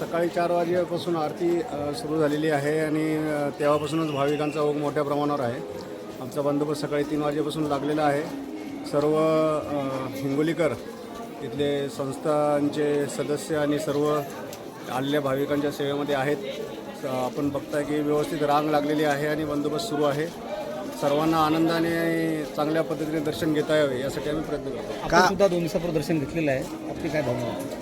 सकाळी चार वाजेपासून आरती सुरू झालेली आहे आणि तेव्हापासूनच भाविकांचा ओघ मोठ्या प्रमाणावर आहे. आमचा बंदोबस्त सकाळी तीन वाजेपासून लागलेला आहे. सर्व हिंगोलीकर इथले संस्थांचे सदस्य आणि सर्व आलेल्या भाविकांच्या सेवेमध्ये आहेत. स- आपण बघताय की व्यवस्थित रांग लागलेली आहे आणि बंदोबस्त सुरू आहे. सर्वांना आनंदाने चांगल्या पद्धतीने दर्शन घेता यावे यासाठी आम्ही प्रयत्न करतो. आपण सुद्धा दोन दिवसापूर्वी दर्शन घेतलेलं आहे. आपली काय भावना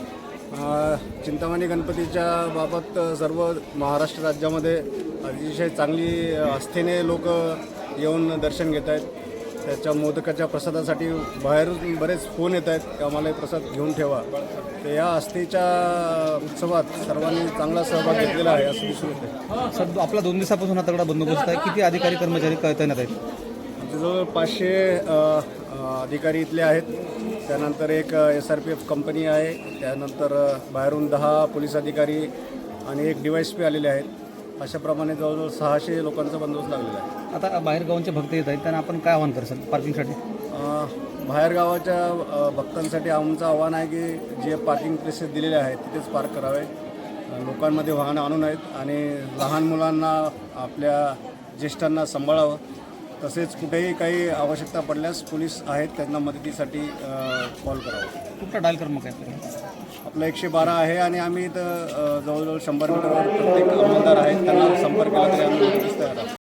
चिंतामणी गणपतीच्या बाबत सर्व महाराष्ट्र राज्यामध्ये अतिशय चांगली आस्थेने लोक येऊन दर्शन घेत आहेत. त्याच्या मोदकाच्या प्रसादासाठी बाहेरून बरेच फोन येत आहेत की आम्हाला प्रसाद घेऊन ठेवा. तर या आस्थेच्या उत्सवात सर्वांनी चांगला सहभाग घेतलेला आहे असं दिसून येते सर आपला दोन दिवसापासून हा तगडा बंदोबस्त आहे. किती अधिकारी कर्मचारी तैनात आहेत? जवळ पाचशे अधिकारी इथले आहेत. त्यानंतर एक S R P F company आहे. त्यानंतर बाहेरून दहा पोलीस अधिकारी आणि एक डी वाय एस पी आलेले आहेत. अशाप्रमाणे जवळजवळ सहाशे लोकांचा बंदोबस्त लागलेला आहे. आता बाहेर गावांचे भक्त येत आहेत त्यांना आपण काय आव्हान कराल पार्किंगसाठी बाहेरगावाच्या भक्तांसाठी आमचं आव्हान आहे की जे पार्किंग प्लेसेस दिलेले आहेत तिथेच पार्क करावे. लोकांमध्ये वाहनं आणू नयेत आणि लहान मुलांना आपल्या ज्येष्ठांना सांभाळावं. तसेच कुठेही काही आवश्यकता पडल्यास पोलीस आहेत त्यांना मदतीसाठी कॉल करावा कुठला डायल क्रमांक आहे? आपलं एकशे बारा आहे आणि आम्ही इथं अ, जवळजवळ शंभर मीटरवर प्रत्येक अंमलदार आहेत त्यांना संपर्क केला तरी आम्ही मदतीस तयार आहोत